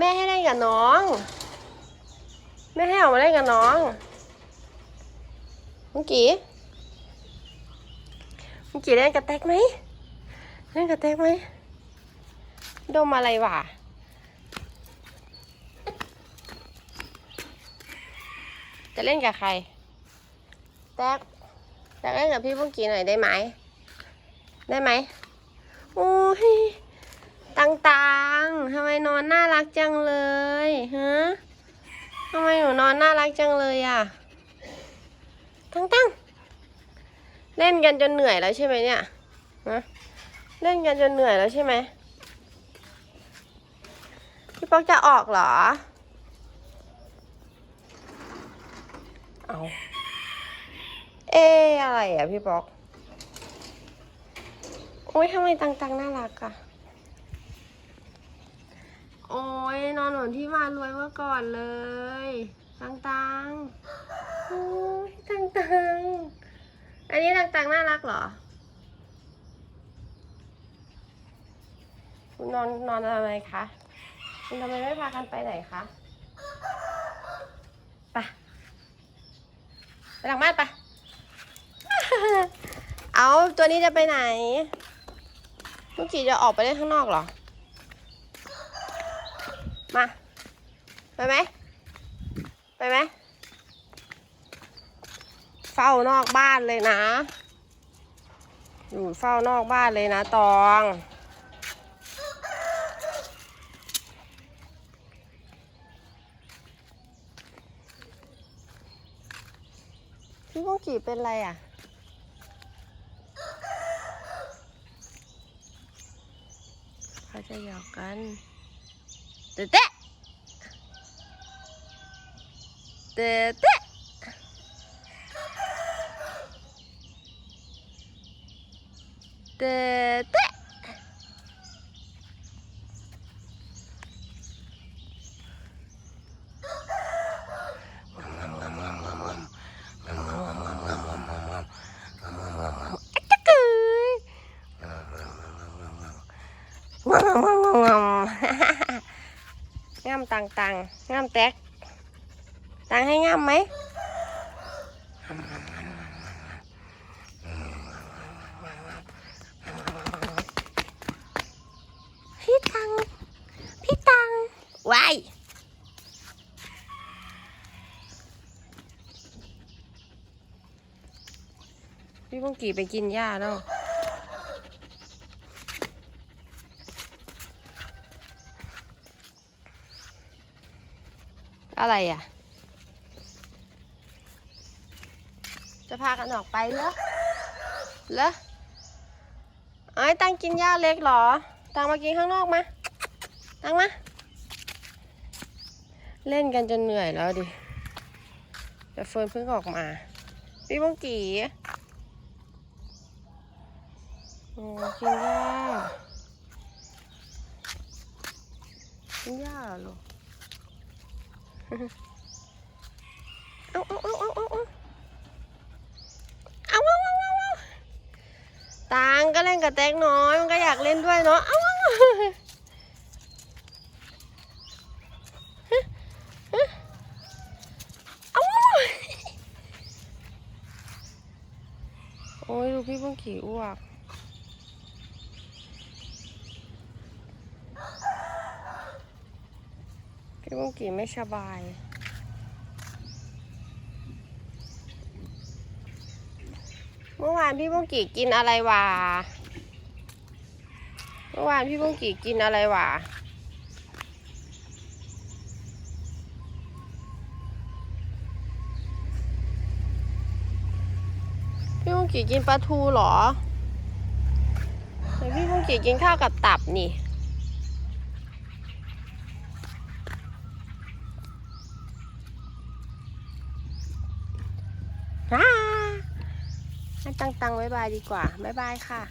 แม่ให้เล่นกับน้อง แม่ให้ออกมาเล่นกับน้องมุงกี้มุงกี้เล่นกับแตกไหมเล่นกับแตกไหมดมอะไรวะจะเล่นกับใคร แตกแตกเล่นกับพี่มุงกี้หน่อยได้ไหม ได้ไหมโอ้ย ตังๆทำไมนอนน่ารักจังเลยฮะทำไมหนูนอนน่ารักจังเลยอะ ตังๆเล่นกันจนเหนื่อยแล้วใช่ไหมเนี่ยฮะเล่นกันจนเหนื่อยแล้วใช่ไหมพี่ป๊อกจะออกเหรอ เอาเอ๊อะไรอะพี่ป๊อกโอ้ยทำไมตังๆน่ารักอะ โอ้ย นอนหมือนที่มารวยเมื่อก่อนเลย ตังตังโอ้ยตังตังอันนี้ตังตังน่ารักเหรอ คุณนอนนอนอะไรคะ คุณทำไมไม่พากันไปไหนคะไปไปหลังบ้านไป เอาตัวนี้จะไปไหนเมื่อกี้จะออกไปเล่นข้างนอกเหรอ มา ไปไหม ไปไหม เฝ้านอกบ้านเลยนะ อยู่เฝ้านอกบ้านเลยนะตองพี่พงกีเป็นไรอะ เขาจะหยอกกัน tê tê. Tê tê. Tê tê. Wow, wow, wow, wow. งอมงอมงอมงามตังตังงามแตกตังให้งามไหมพี่ตัง พี่ตังวายพี่พงกีไปกินหญ้าแล้ว อะไรอะ จะพากันออกไปเหรอเหรอไอ้ยตังกินหญ้าเล็กเหรอ ตังมากินข้างนอกมา ตังมา เล่นกันจนเหนื่อยแล้วดิแต่เฟิร์นเพิ่งออกมา พี่บงกีโอ้กินหญ้ากินหญ้าเหรอลูก เอาเอาเอาเอาเอาเอาเอาเอาเอาเอาเอาเอาตังก็เล่นกับแตงน้อย มันก็อยากเล่นด้วยเนาะเอาเอาเอาเอาโอ้ยดูพี่พุ่งขี่อ้วก พี่พุ่งขี่ไม่สบายเมื่อวานพี่บุ้งกี่กินอะไรวะเมื่อวานพี่บุ้งกี่กินอะไรวะพี่บุ้งกี่กินปลาทูเหรอแต่พี่บุ้งกี่กินข้าวกับตับนี่ ฮ่า ให้ ตังตังๆบ๊ายบายดีกว่า บ๊ายบายค่ะ